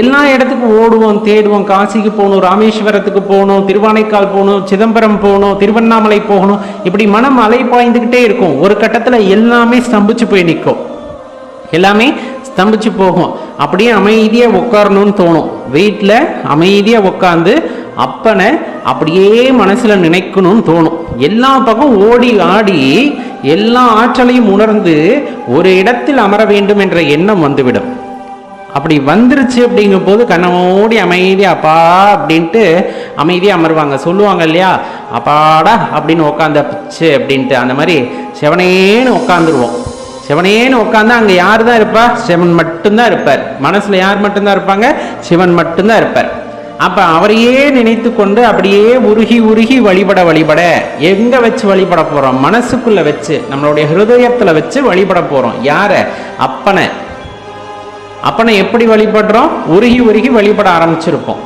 எல்லா இடத்துக்கும் ஓடுவோம் தேடுவோம் காசிக்கு போகணும் ராமேஸ்வரத்துக்கு போகணும் திருவானைக்கால் போகணும் சிதம்பரம் போகணும் திருவண்ணாமலை போகணும். இப்படி மனம் அலைப்பாய்ந்துக்கிட்டே இருக்கும். ஒரு கட்டத்தில் எல்லாமே ஸ்தம்பிச்சு போய் நிற்கும். எல்லாமே ஸ்தம்பிச்சு போகும். அப்படியே அமைதியாக உட்காரணும்னு தோணும். வீட்டில் அமைதியாக உட்காந்து அப்பனை அப்படியே மனசில் நினைக்கணும்னு தோணும். எல்லா பக்கம் ஓடி ஆடி எல்லா ஆற்றலையும் உணர்ந்து ஒரு இடத்தில் அமர வேண்டும் என்ற எண்ணம் வந்துவிடும். அப்படி வந்துருச்சு அப்படிங்கும் போது கண்ணமோடி அமைதியாக அப்பா அப்படின்ட்டு அமைதியாக அமருவாங்க. சொல்லுவாங்க இல்லையா? அப்பாடா அப்படின்னு உக்காந்தாச்சு அப்படின்ட்டு. அந்த மாதிரி செவனேன்னு உட்காந்துருவோம் சிவனேன்னு உட்காந்து அங்கே யார் தான் இருப்பா? சிவன் மட்டும்தான் இருப்பார். மனசில் யார் மட்டும்தான் இருப்பாங்க? சிவன் மட்டும்தான் இருப்பார். அப்போ அவரையே நினைத்து கொண்டு அப்படியே உருகி உருகி வழிபட வழிபட எங்கே வச்சு வழிபட போகிறோம் மனசுக்குள்ளே வச்சு நம்மளுடைய ஹிருதயத்தில் வச்சு வழிபட போகிறோம் யாரை? அப்பனை. அப்பனை எப்படி வழிபடுறோம்? உருகி உருகி வழிபட ஆரம்பிச்சிருப்போம்.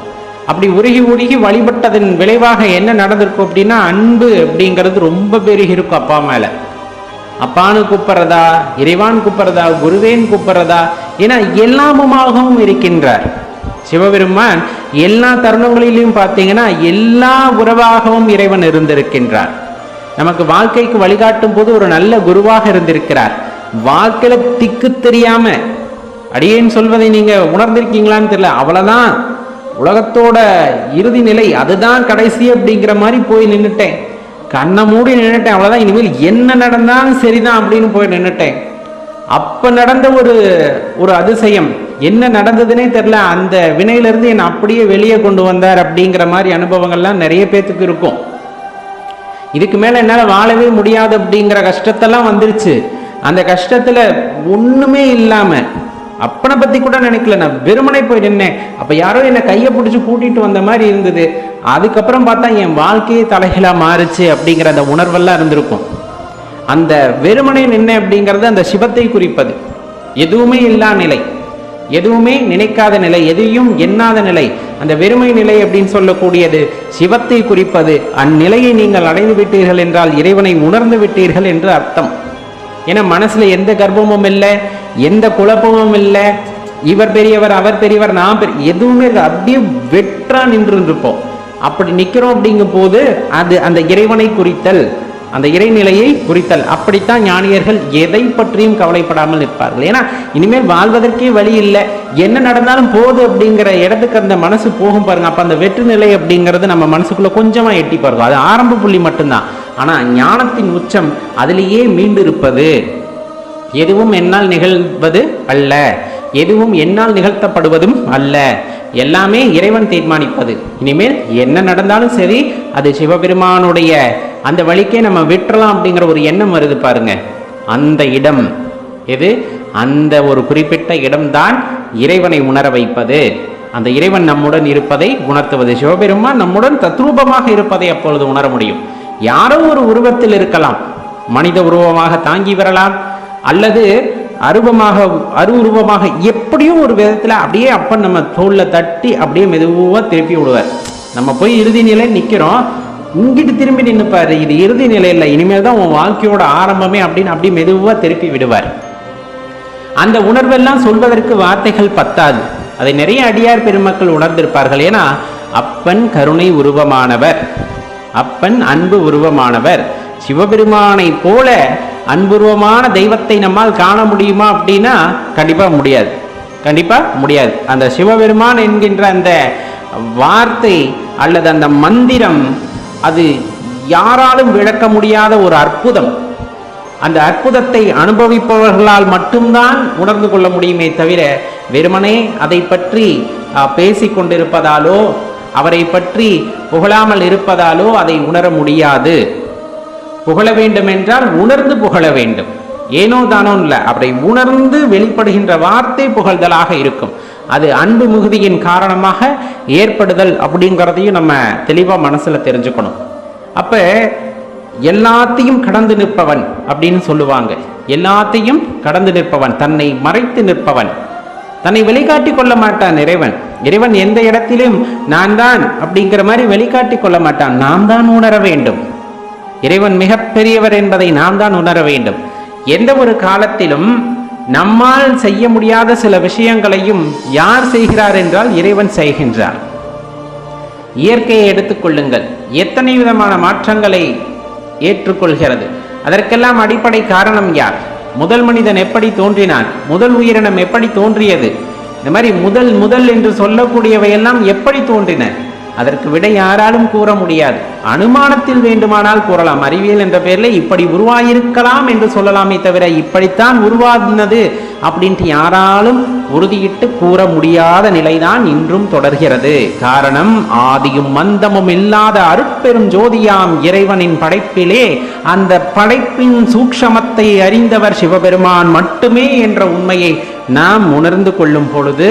அப்படி உருகி உருகி வழிபட்டதன் விளைவாக என்ன நடந்திருக்கும் அப்படின்னா அன்பு அப்படிங்கிறது ரொம்ப பெருகி இருக்கும் அப்பா மேலே. அப்பான்னு கூப்பிட்றதா இறைவான் கூப்பிட்றதா குருவேன் கூப்பிட்றதா ஏன்னா எல்லாமுமாகவும் இருக்கின்றார். சிவபெருமான் எல்லா தருணங்களிலும் பார்த்தீங்கன்னா எல்லா உறவாகவும் இறைவன் இருந்திருக்கின்றார். நமக்கு வாழ்க்கைக்கு வழிகாட்டும் போது ஒரு நல்ல குருவாக இருந்திருக்கிறார். வாழ்க்கையில திக்கு தெரியாம அடியேன் சொல்வதை நீங்க உணர்ந்திருக்கீங்களான்னு தெரியல. அவ்வளவுதான். உலகத்தோட இறுதி நிலை அதுதான் கடைசி அப்படிங்கிற மாதிரி போய் நின்றுட்டேன் கண்ணை மூடி நின்றுட்டேன் அவ்வளவுதான். இனிமேல் என்ன நடந்தாலும் சரிதான் அப்படின்னு போய் நின்றுட்டேன் அப்ப நடந்த ஒரு ஒரு அதிசயம். என்ன நடந்ததுன்னே தெரில அந்த வினையிலிருந்து என்னை அப்படியே வெளியே கொண்டு வந்தார் அப்படிங்கிற மாதிரி அனுபவங்கள்லாம் நிறைய பேர்த்துக்கு இருக்கும். இதுக்கு மேலே என்னால் வாழவே முடியாது அப்படிங்கிற கஷ்டத்தெல்லாம் வந்துருச்சு. அந்த கஷ்டத்தில் ஒன்றுமே இல்லாமல் அப்பனை பத்தி கூட நினைக்கல நான் வெறுமனை போய் நின்னேன். அப்போ யாரோ என்னை கையை பிடிச்சி கூட்டிட்டு வந்த மாதிரி இருந்தது. அதுக்கப்புறம் பார்த்தா என் வாழ்க்கையே தலைகீழா மாறுச்சு அப்படிங்கிற அந்த உணர்வெல்லாம் இருந்திருக்கும். அந்த வெறுமனை நின்று அப்படிங்கிறது அந்த சிவத்தை குறிப்பது. எதுவுமே இல்லா நிலை. எதுவுமே நினைக்காத நிலை. எதையும் எண்ணாத நிலை. அந்த வெறுமை நிலை அப்படின்னு சொல்லக்கூடியது சிவத்தை குறிப்பது. அந்நிலையை நீங்கள் அடைந்து விட்டீர்கள் என்றால் இறைவனை உணர்ந்து விட்டீர்கள் என்று அர்த்தம். ஏன்னா மனசில் எந்த கர்ப்பமும் இல்லை எந்த குழப்பமும் இல்லை. இவர் பெரியவர் அவர் பெரியவர் நான் பெரிய எதுவுமே அப்படியே வெற்றா நின்று இருப்போம் அப்படி நிற்கிறோம் அப்படிங்கும் போது அது அந்த இறைவனை குறித்தல் அந்த இறைநிலையை குறித்தல். அப்படித்தான் ஞானியர்கள் எதை பற்றியும் கவலைப்படாமல் நிற்பார்கள். ஏன்னா இனிமேல் வாழ்வதற்கே வழி இல்லை. என்ன நடந்தாலும் போகுது அப்படிங்கிற இடத்துக்கு அந்த மனசு போகும் பாருங்க. அப்போ அந்த வெற்றி நிலை அப்படிங்கிறது நம்ம மனசுக்குள்ளே கொஞ்சமாக எட்டி பாருங்க. அது ஆரம்ப புள்ளி மட்டும்தான். ஆனால் ஞானத்தின் உச்சம் அதிலேயே மீண்டிருப்பது. எதுவும் என்னால் நிகழ்வது அல்ல. எதுவும் என்னால் நிகழ்த்தப்படுவதும் அல்ல. எல்லாமே இறைவன் தீர்மானிப்பது. இனிமேல் என்ன நடந்தாலும் சரி அது சிவபெருமானுடைய அந்த வழிக்கே நம்ம விட்டுறலாம் அப்படிங்கிற ஒரு எண்ணம் வருது பாருங்க. அந்த இடம் எது? அந்த ஒரு குறிப்பிட்ட இடம்தான் இறைவனை உணர வைப்பது. அந்த இறைவன் நம்முடன் இருப்பதை உணர்த்துவது. சிவபெருமான் நம்முடன் தத்ரூபமாக இருப்பதை அப்பொழுது உணர முடியும். யாரோ ஒரு உருவத்தில் இருக்கலாம். மனித உருவமாக தாங்கி வரலாம். அல்லது அருவமாக அரு உருவமாக எப்படியும் ஒரு விதத்தில் அப்படியே அப்பன் நம்ம தோல்ல தட்டி அப்படியே மெதுவாக திருப்பி விடுவார். நம்ம போய் இறுதி நிலை நிற்கிறோம் இங்கிட்டு திரும்பி நின்னுப்பாரு. இது இறுதி நிலையில் இனிமேல் தான் உன் வாழ்க்கையோட ஆரம்பமே அப்படின்னு அப்படியே மெதுவாக திருப்பி விடுவார். அந்த உணர்வெல்லாம் சொல்வதற்கு வார்த்தைகள் பத்தாது. அதை நிறைய அடியார் பெருமக்கள் உணர்ந்திருப்பார்கள். ஏன்னா அப்பன் கருணை உருவமானவர். அப்பன் அன்பு உருவமானவர். சிவபெருமானை போல அன்புருவமான தெய்வத்தை நம்மால் காண முடியுமா அப்படின்னா கண்டிப்பாக முடியாது. கண்டிப்பாக முடியாது. அந்த சிவபெருமான் என்கின்ற அந்த வார்த்தை அல்லது அந்த மந்திரம் அது யாராலும் விளக்க முடியாத ஒரு அற்புதம். அந்த அற்புதத்தை அனுபவிப்பவர்களால் மட்டும்தான் உணர்ந்து கொள்ள முடியுமே தவிர வெறுமனே அதை பற்றி பேசிக்கொண்டிருப்பதாலோ கொண்டிருப்பதாலோ அவரை பற்றி புகழாமல் இருப்பதாலோ அதை உணர முடியாது. புகழ வேண்டும் என்றால் உணர்ந்து புகழ வேண்டும். ஏனோ தானோ இல்லை அவரை உணர்ந்து வெளிப்படுகின்ற வார்த்தை புகழ்தலாக இருக்கும். அது அன்பு மிகுதியின் காரணமாக ஏற்படுதல் அப்படிங்கிறதையும் நம்ம தெளிவாக மனசில் தெரிஞ்சுக்கணும். அப்போ எல்லாத்தையும் கடந்து நிற்பவன் அப்படின்னு சொல்லுவாங்க. எல்லாத்தையும் கடந்து நிற்பவன் தன்னை மறைத்து நிற்பவன். தன்னை வெளிக்காட்டி கொள்ள மாட்டான் இறைவன். இறைவன் எந்த இடத்திலும் நான் தான் அப்படிங்கிற மாதிரி வெளிக்காட்டி கொள்ள மாட்டான். நாம் தான் உணர வேண்டும். இறைவன் மிகப்பெரியவர் என்பதை நாம் தான் உணர வேண்டும். எந்த ஒரு காலத்திலும் நம்மால் செய்ய முடியாத சில விஷயங்களையும் யார் செய்கிறார் என்றால் இறைவன் செய்கின்றார். இயற்கையை எடுத்துக்கொள்ளுங்கள் எத்தனை விதமான மாற்றங்களை ஏற்றுக்கொள்கிறது? அதற்கெல்லாம் அடிப்படை காரணம் யார்? முதல் மனிதன் எப்படி தோன்றினான்? முதல் உயிரினம் எப்படி தோன்றியது? இந்த மாதிரி முதல் முதல் என்று சொல்லக்கூடியவையெல்லாம் எப்படி தோன்றின? அதற்கு விடை யாராலும் கூற முடியாது. அனுமானத்தில் வேண்டுமானால் கூறலாம். அறிவியல் என்ற பெயரில் இப்படி உருவாயிருக்கலாம் என்று சொல்லலாமே தவிர இப்படித்தான் உருவாகினது அப்படின்ட்டு யாராலும் உறுதியிட்டு கூற முடியாத நிலைதான் இன்றும் தொடர்கிறது. காரணம் ஆதியும் மந்தமும் இல்லாத அருட்பெரும் ஜோதியாம் இறைவனின் படைப்பிலே அந்த படைப்பின் சூக்ஷமத்தை அறிந்தவர் சிவபெருமான் மட்டுமே என்ற உண்மையை நாம் உணர்ந்து கொள்ளும் பொழுது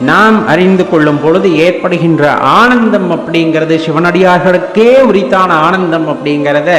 நாம் அறிந்து கொள்ளும் பொழுது ஏற்படுகின்ற ஆனந்தம் அப்படிங்கிறது சிவனடியார்களுக்கே உரித்தான ஆனந்தம் அப்படிங்கிறத